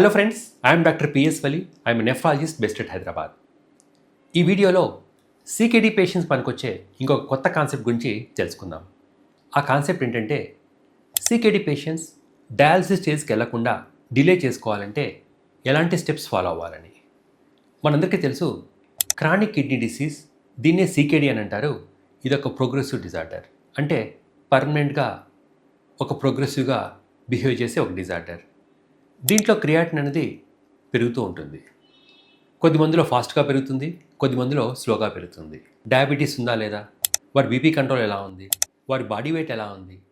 Hello friends I'm doctor PS Vali I'm nephrologist best at Hyderabad ఈ వీడియోలో CKD patients పనికొచ్చే ఇంకొక కొత్త కాన్సెప్ట్ గురించి తెలుసుకుందాం. ఆ కాన్సెప్ట్ ఏంటంటే సీకేడీ పేషెంట్స్ డయాలసిస్ స్టేజ్కి వెళ్ళకుండా డిలే చేసుకోవాలంటే ఎలాంటి స్టెప్స్ ఫాలో అవ్వాలని. మనందరికీ తెలుసు క్రానిక్ కిడ్నీ డిసీజ్ దీన్నే సీకేడీ అని అంటారు. ఇదొక ప్రోగ్రెసివ్ డిజార్డర్ అంటే పర్మనెంట్గా ఒక ప్రోగ్రెసివ్గా బిహేవ్ చేసే ఒక డిజార్డర్ దీంట్లో క్రియాటిన్ అనేది పెరుగుతూ ఉంటుంది. కొద్ది మందిలో ఫాస్ట్గా పెరుగుతుంది కొద్ది మందిలో స్లోగా పెరుగుతుంది. డయాబెటీస్ ఉందా లేదా? వారి బీపీ కంట్రోల్ ఎలా ఉంది? వారి బాడీ వెయిట్ ఎలా ఉంది?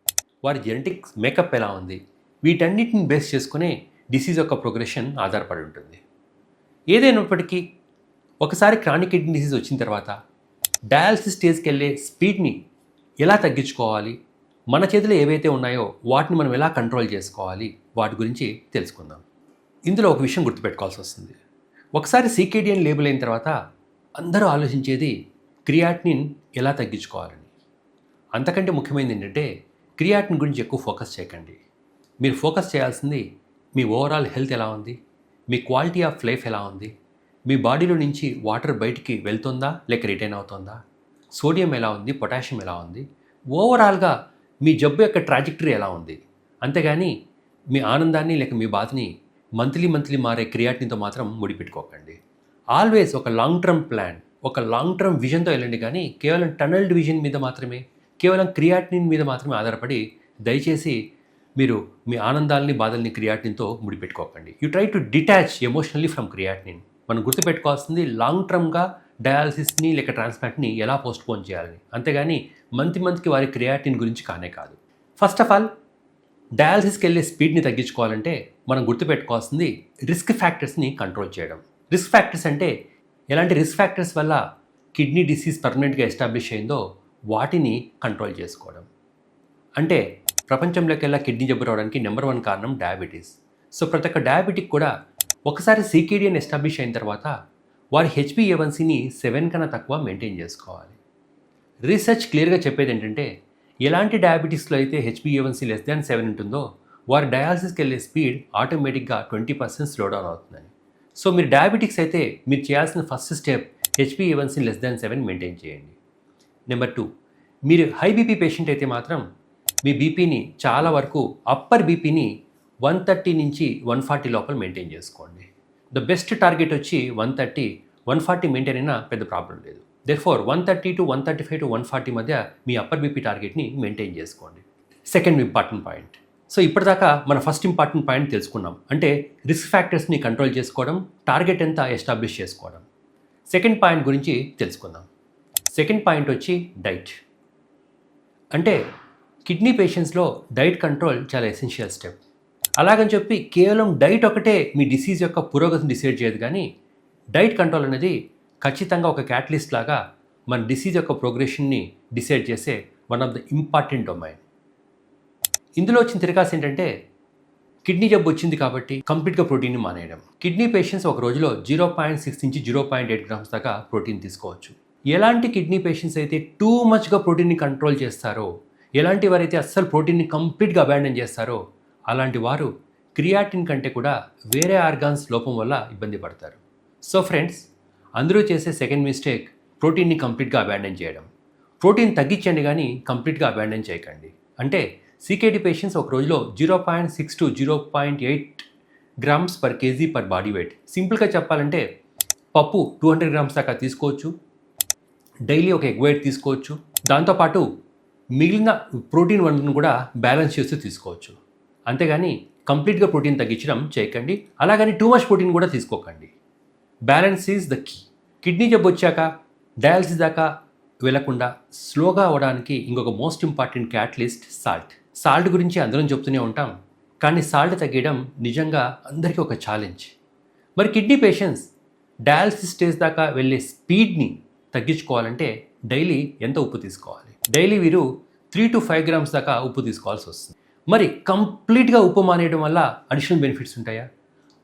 వారి జెనెటిక్ మేకప్ ఎలా ఉంది? వీటన్నిటిని బేస్ చేసుకునే డిసీజ్ యొక్క ప్రోగ్రెషన్ ఆధారపడి ఉంటుంది. ఏదైనప్పటికీ ఒకసారి క్రానిక్ కిడ్నీ డిసీజ్ వచ్చిన తర్వాత డయాలసిస్ స్టేజ్కి వెళ్ళే స్పీడ్ని ఎలా తగ్గించుకోవాలి? మన చేతిలో ఏవైతే ఉన్నాయో వాటిని మనం ఎలా కంట్రోల్ చేసుకోవాలి? వాటి గురించి తెలుసుకుందాం. ఇందులో ఒక విషయం గుర్తుపెట్టుకోవాల్సి వస్తుంది. ఒకసారి సీకేడియన్ లేబుల్ అయిన తర్వాత అందరూ ఆలోచించేది క్రియాటినిన్ ఎలా తగ్గించుకోవాలని. అంతకంటే ముఖ్యమైనది ఏంటంటే క్రియాటిన్ గురించి ఎక్కువ ఫోకస్ చేయకండి. మీరు ఫోకస్ చేయాల్సింది మీ ఓవరాల్ హెల్త్ ఎలా ఉంది? మీ క్వాలిటీ ఆఫ్ లైఫ్ ఎలా ఉంది? మీ బాడీలో నుంచి వాటర్ బయటికి వెళ్తుందా? లేక రిటైన్ అవుతుందా? సోడియం ఎలా ఉంది? పొటాషియం ఎలా ఉంది? ఓవరాల్గా మీ జబ్బు యొక్క ట్రాజెక్టరీ ఎలా ఉంది? అంతేగాని మీ ఆనందాన్ని లేక మీ బాధని మంత్లీ మంత్లీ మారే క్రియాటిన్తో మాత్రం ముడిపెట్టుకోకండి. ఆల్వేస్ ఒక లాంగ్ టర్మ్ ప్లాన్ ఒక లాంగ్ టర్మ్ విజన్తో వెళ్ళండి కానీ కేవలం టనల్డ్ విజన్ మీద మాత్రమే కేవలం క్రియాటినిన్ మీద మాత్రమే ఆధారపడి దయచేసి మీరు మీ ఆనందాలని బాధల్ని క్రియాటిన్తో ముడిపెట్టుకోకండి. You try to detach emotionally from creatinine మనం గుర్తుపెట్టుకోవాల్సింది లాంగ్ టర్మ్గా డయాలసిస్ని లేక ట్రాన్స్ప్లాంట్ని ఎలా పోస్ట్పోన్ చేయాలని. అంతేగాని మంత్ మంత్కి వారి క్రియాటిన్ గురించి కానే కాదు. ఫస్ట్ ఆఫ్ ఆల్ డయాలసిస్కి వెళ్ళే స్పీడ్ని తగ్గించుకోవాలంటే మనం గుర్తుపెట్టుకోవాల్సింది రిస్క్ ఫ్యాక్టర్స్ని కంట్రోల్ చేయడం. రిస్క్ ఫ్యాక్టర్స్ అంటే ఎలాంటి రిస్క్ ఫ్యాక్టర్స్ వల్ల కిడ్నీ డిసీజ్ పర్మనెంట్గా ఎస్టాబ్లిష్ అయిందో వాటిని కంట్రోల్ చేసుకోవడం. అంటే ప్రపంచంలోకెల్లా కిడ్నీ జబ్బు రావడానికి నెంబర్ వన్ కారణం డయాబెటీస్. సో ప్రతి ఒక్క డయాబెటిక్ కూడా ఒకసారి సీకేడియన్ ఎస్టాబ్లిష్ అయిన తర్వాత వారి హెచ్పిఏవన్సీని సెవెన్ కన్నా తక్కువ మెయింటైన్ చేసుకోవాలి. రీసెర్చ్ క్లియర్గా చెప్పేది ఏంటంటే ఎలాంటి డయాబెటీస్లో అయితే హెచ్పిఏవన్సీ లెస్ దాన్ సెవెన్ ఉంటుందో వారు డయాలసిస్కి వెళ్ళే స్పీడ్ ఆటోమేటిక్గా ట్వంటీ పర్సెంట్ స్లో డౌన్ అవుతుందని సో మీరు డయాబెటిక్స్ అయితే మీరు చేయాల్సిన first step HBA one C less than seven maintain చేయండి. నెంబర్ టూ మీరు హై బీపీ పేషెంట్ అయితే మాత్రం మీ బీపీని చాలా వరకు అప్పర్ బీపీని వన్ థర్టీ నుంచి వన్ ఫార్టీ లోపల మెయింటైన్ చేసుకోండి. ద బెస్ట్ టార్గెట్ వచ్చి one thirty one forty maintain అయినా పెద్ద ప్రాబ్లం లేదు. Therefore one thirty to one thirty five to one forty మధ్య మీ అప్పర్ బీపీ టార్గెట్ని మెయింటైన్ చేసుకోండి. సెకండ్ ఇంపార్టెంట్ పాయింట్ సో ఇప్పటిదాకా మన ఫస్ట్ ఇంపార్టెంట్ పాయింట్ తెలుసుకున్నాం. అంటే రిస్క్ ఫ్యాక్టర్స్ని కంట్రోల్ చేసుకోవడం టార్గెట్ ఎంత ఎస్టాబ్లిష్ చేసుకోవడం. సెకండ్ పాయింట్ గురించి తెలుసుకుందాం. సెకండ్ పాయింట్ వచ్చి డైట్ అంటే కిడ్నీ పేషెంట్స్లో డైట్ కంట్రోల్ చాలా ఎసెన్షియల్ స్టెప్ అలాగని చెప్పి కేవలం డైట్ ఒకటే మీ డిసీజ్ యొక్క పురోగతిని డిసైడ్ చేయదు కానీ డైట్ కంట్రోల్ అనేది ఖచ్చితంగా ఒక క్యాటలిస్ట్ లాగా మన డిసీజ్ యొక్క ప్రోగ్రెషన్ని డిసైడ్ చేసే one of the important domain ఇందులో వచ్చిన తిరగాసి ఏంటంటే కిడ్నీ జబ్బు వచ్చింది కాబట్టి కంప్లీట్గా ప్రోటీన్ని మానేయడం. కిడ్నీ పేషెంట్స్ ఒక రోజులో జీరో పాయింట్ సిక్స్ నుంచి జీరో పాయింట్ ఎయిట్ గ్రామ్స్ దాకా ప్రోటీన్ తీసుకోవచ్చు. ఎలాంటి కిడ్నీ పేషెంట్స్ అయితే టూ మచ్గా ప్రోటీన్ని కంట్రోల్ చేస్తారో ఎలాంటి వారైతే అస్సలు ప్రోటీన్ని కంప్లీట్గా అబాండన్ చేస్తారో అలాంటి వారు క్రియాటిన్ కంటే కూడా వేరే ఆర్గాన్స్ లోపం వల్ల ఇబ్బంది పడతారు. సో ఫ్రెండ్స్ అందరూ చేసే సెకండ్ మిస్టేక్ ప్రోటీన్ని కంప్లీట్గా అబాండన్ చేయడం. ప్రోటీన్ తగ్గించండి కానీ కంప్లీట్గా అబాండన్ చేయకండి. అంటే సీకేటీ పేషెంట్స్ ఒక రోజులో zero point six to zero point eight grams per KG per body weight సింపుల్గా చెప్పాలంటే పప్పు టూ హండ్రెడ్ గ్రామ్స్ దాకా తీసుకోవచ్చు. డైలీ ఒక ఎగ్ వైట్ తీసుకోవచ్చు. దాంతోపాటు మిగిలిన ప్రోటీన్ వనరులను కూడా బ్యాలెన్స్ చేస్తూ తీసుకోవచ్చు. అంతేగాని కంప్లీట్గా ప్రోటీన్ తగ్గించడం చేయకండి. అలాగని టూ మచ్ ప్రోటీన్ కూడా తీసుకోకండి. Balance is the key kidney జబ్బు వచ్చాక డయాలసిస్ దాకా వెళ్ళకుండా స్లోగా అవ్వడానికి ఇంకొక most important catalyst salt. Salt గురించి అందరం చెప్తూనే ఉంటాం కానీ సాల్ట్ తగ్గడం నిజంగా అందరికీ ఒక ఛాలెంజ్ మరి కిడ్నీ పేషెంట్స్ డయాలసిస్ స్టేజ్ దాకా వెళ్ళే స్పీడ్ని తగ్గించుకోవాలంటే డైలీ ఎంత ఉప్పు తీసుకోవాలి? డైలీ వీరు త్రీ టు ఫైవ్ గ్రామ్స్ దాకా ఉప్పు తీసుకోవాల్సి వస్తుంది. మరి కంప్లీట్గా ఉప్పు మానేయడం వల్ల అడిషనల్ బెనిఫిట్స్ ఉంటాయా?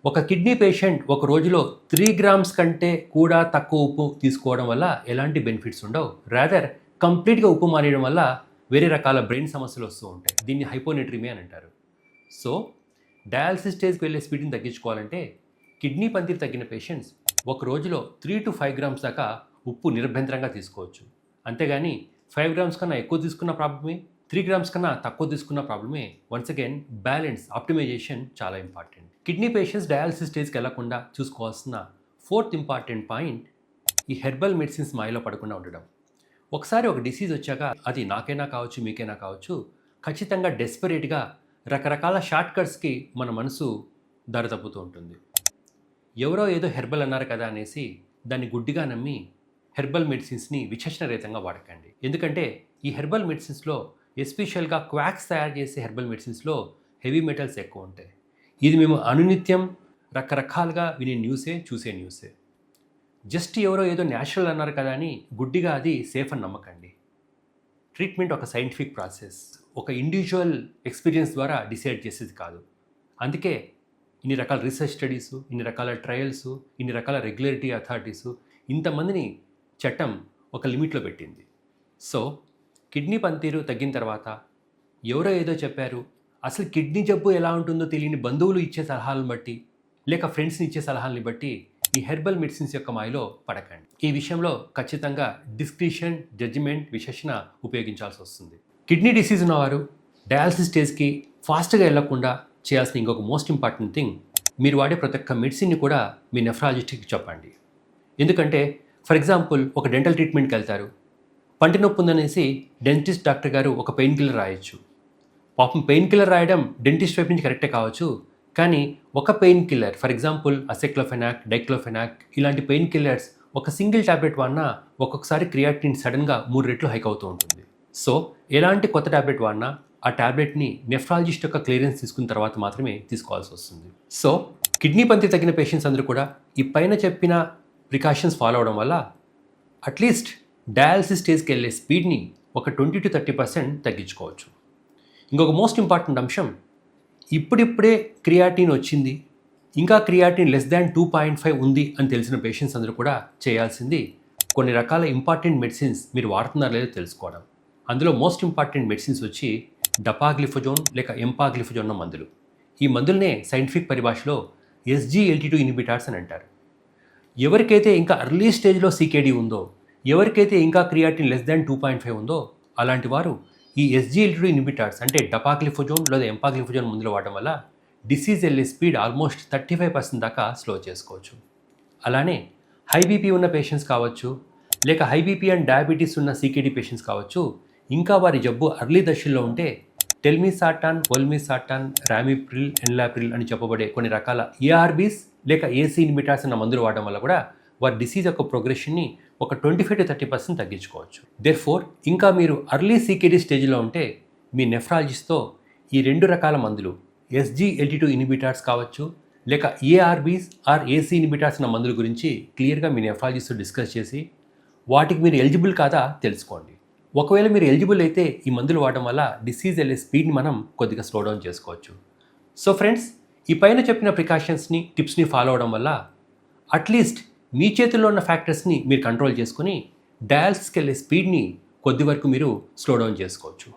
ఒక కిడ్నీ పేషెంట్ ఒక రోజులో త్రీ గ్రామ్స్ కంటే కూడా తక్కువ ఉప్పు తీసుకోవడం వల్ల ఎలాంటి బెనిఫిట్స్ ఉండవు. రాదర్ కంప్లీట్గా ఉప్పు మానేయడం వల్ల వేరే రకాల బ్రెయిన్ సమస్యలు వస్తూ ఉంటాయి. దీన్ని హైపోనెట్రిమీ అని అంటారు. సో డయాలసిస్ స్టేజ్కి వెళ్ళే స్పీడ్ని తగ్గించుకోవాలంటే కిడ్నీ పందిరి తగ్గిన పేషెంట్స్ ఒక రోజులో త్రీ టు ఫైవ్ గ్రామ్స్ దాకా ఉప్పు నిరభ్యంతరంగా తీసుకోవచ్చు. అంతేగాని ఫైవ్ గ్రామ్స్ కన్నా ఎక్కువ తీసుకున్న ప్రాబ్లమే త్రీ గ్రామ్స్ కన్నా తక్కువ తీసుకున్న ప్రాబ్లమే. వన్స్ అగైన్ బ్యాలెన్స్ ఆప్టిమైజేషన్ చాలా ఇంపార్టెంట్ కిడ్నీ పేషెంట్స్ డయాలసిస్ స్టేజ్కి వెళ్ళకుండా చూసుకోవాల్సిన ఫోర్త్ ఇంపార్టెంట్ పాయింట్ ఈ హెర్బల్ మెడిసిన్స్ మాయలో పడకుండా ఉండడం. ఒకసారి ఒక డిసీజ్ వచ్చాక అది నాకైనా కావచ్చు మీకైనా కావచ్చు ఖచ్చితంగా డెస్పరేట్గా రకరకాల షార్ట్ కట్స్కి మన మనసు దారి తప్పుతూ ఉంటుంది. ఎవరో ఏదో హెర్బల్ అన్నారు కదా అనేసి దాన్ని గుడ్డిగా నమ్మి హెర్బల్ మెడిసిన్స్ని విచక్షణరహితంగా వాడకండి. ఎందుకంటే ఈ హెర్బల్ మెడిసిన్స్లో ఎస్పెషల్గా క్వాక్స్ తయారు చేసే హెర్బల్ మెడిసిన్స్లో హెవీ మెటల్స్ ఎక్కువ ఉంటాయి. ఇది మేము అనునిత్యం రకరకాలుగా వినే న్యూసే చూసే న్యూసే. జస్ట్ ఎవరో ఏదో న్యాచురల్ అన్నారు కదా అని గుడ్డిగా అది సేఫ్ అని నమ్మకండి. ట్రీట్మెంట్ ఒక సైంటిఫిక్ ప్రాసెస్. ఒక ఇండివిజువల్ ఎక్స్పీరియన్స్ ద్వారా డిసైడ్ చేసేది కాదు. అందుకే ఇన్ని రకాల రీసెర్చ్ స్టడీస్ ఇన్ని రకాల ట్రయల్స్ ఇన్ని రకాల రెగ్యులేటరీ అథారిటీస్ ఇంతమందిని చట్టం ఒక లిమిట్లో పెట్టింది. సో కిడ్నీ పనితీరు తగ్గిన తర్వాత ఎవరో ఏదో చెప్పారు. అసలు కిడ్నీ జబ్బు ఎలా ఉంటుందో తెలియని బంధువులు ఇచ్చే సలహాలను బట్టి లేక ఫ్రెండ్స్ని ఇచ్చే సలహాలని బట్టి ఈ హెర్బల్ మెడిసిన్స్ యొక్క మాయలో పడకండి. ఈ విషయంలో ఖచ్చితంగా డిస్క్రిషన్ జడ్జిమెంట్ విశేషణ ఉపయోగించాల్సి వస్తుంది. కిడ్నీ డిసీజ్ ఉన్నవారు డయాలసిస్ స్టేజ్కి ఫాస్ట్గా వెళ్ళకుండా చేయాల్సిన ఇంకొక మోస్ట్ ఇంపార్టెంట్ థింగ్ మీరు వాడే ప్రతి ఒక్క మెడిసిన్ని కూడా మీ నెఫ్రాలజిస్ట్కి చెప్పండి. ఎందుకంటే ఫర్ ఎగ్జాంపుల్ ఒక డెంటల్ ట్రీట్మెంట్కి వెళ్తారు. పంటి నొప్పి ఉందనేసి డెంటిస్ట్ డాక్టర్ గారు ఒక పెయిన్ కిల్లర్ రాయొచ్చు. పాపం పెయిన్ కిల్లర్ రాయడం డెంటిస్ట్ వైపు నుంచి కరెక్టే కావచ్చు కానీ ఒక pain killer for example aceclofenac diclofenac ఇలాంటి పెయిన్ కిల్లర్స్ ఒక సింగిల్ ట్యాబ్లెట్ వాడినా ఒక్కొక్కసారి క్రియాటిన్ సడన్గా మూడు రెట్లు హైక్ అవుతూ ఉంటుంది. సో ఎలాంటి కొత్త ట్యాబ్లెట్ వాడినా ఆ ట్యాబ్లెట్ని నెఫ్రాలజిస్ట్ యొక్క క్లియరెన్స్ తీసుకున్న తర్వాత మాత్రమే తీసుకోవాల్సి వస్తుంది. సో కిడ్నీ పంతి తగిన పేషెంట్స్ అందరూ కూడా ఈ పైన చెప్పిన ప్రికాషన్స్ ఫాలో అవడం వల్ల అట్లీస్ట్ డయాలసిస్ స్టేజ్కి వెళ్ళే స్పీడ్ని ఒక ట్వంటీ టు థర్టీ పర్సెంట్ తగ్గించుకోవచ్చు. ఇంకొక మోస్ట్ ఇంపార్టెంట్ అంశం ఇప్పుడిప్పుడే క్రియాటిన్ వచ్చింది. ఇంకా creatine less than two point five ఉంది అని తెలిసిన పేషెంట్స్ అందరూ కూడా చేయాల్సింది కొన్ని రకాల ఇంపార్టెంట్ మెడిసిన్స్ మీరు వాడుతున్నారో లేదో తెలుసుకోవడం. అందులో మోస్ట్ ఇంపార్టెంట్ మెడిసిన్స్ వచ్చి డపాగ్లిఫోజోన్ లేక ఎంపాగ్లిఫోజోన్ మందులు. ఈ మందులనే సైంటిఫిక్ పరిభాషలో ఎస్జీఎల్టీ టూ ఇన్హిబిటార్స్ అని అంటారు. ఎవరికైతే ఇంకా అర్లీ స్టేజ్లో సీకేడీ ఉందో ఎవరికైతే ఇంకా creatine less than two point five ఉందో అలాంటి వారు ఈ ఎస్జిఎల్టీ ఇన్హిబిటార్స్ అంటే డపాక్లిఫోజోన్ లేదా ఎంపాక్లిఫోజోన్ ముందులో వాడడం వల్ల డిసీజ్ వెళ్ళే speed almost thirty five percent దాకా స్లో చేసుకోవచ్చు. అలానే హై బీపీ ఉన్న పేషెంట్స్ కావచ్చు లేక హై బీపీ అండ్ డయాబెటీస్ ఉన్న సీకేడీ పేషెంట్స్ కావచ్చు ఇంకా వారి జబ్బు అర్లీ దశల్లో ఉంటే టెల్మిసాటాన్ ఒల్మిసాటాన్ రామిప్రిల్ ఎన్లాప్రిల్ అని చెప్పబడే కొన్ని రకాల ఏఆర్బీస్ లేక ఏసీ ఇన్హిబిటార్స్ అన్న మందులు వాడడం వల్ల కూడా వారి డిసీజ్ యొక్క ప్రోగ్రెషన్ని ఒక twenty five to thirty percent తగ్గించుకోవచ్చు. దేర్ ఫోర్ ఇంకా మీరు అర్లీ సీకేడీ స్టేజ్లో ఉంటే మీ నెఫ్రాలజిస్ట్తో ఈ రెండు రకాల మందులు ఎస్జీ ఎల్టీ టూ ఇన్హిబిటార్స్ కావచ్చు లేక ఏఆర్బీస్ ఆర్ ఏసీ ఇన్హిబిటార్స్ అన్న మందుల గురించి క్లియర్గా మీ నెఫ్రాలజిస్ట్తో డిస్కస్ చేసి వాటికి మీరు ఎలిజిబుల్ కాదా తెలుసుకోండి. ఒకవేళ మీరు ఎలిజిబుల్ అయితే ఈ మందులు వాడడం వల్ల డిసీజ్ వెళ్ళే స్పీడ్ని మనం కొద్దిగా స్లో డౌన్ చేసుకోవచ్చు. సో ఫ్రెండ్స్ ఈ పైన చెప్పిన ప్రికాషన్స్ని టిప్స్ని ఫాలో అవడం వల్ల అట్లీస్ట్ మీ చేతుల్లో ఉన్న ఫ్యాక్టర్స్ని మీరు కంట్రోల్ చేసుకుని డయాలసిస్కి వెళ్ళే స్పీడ్ని కొద్ది వరకు మీరు స్లో డౌన్ చేసుకోవచ్చు.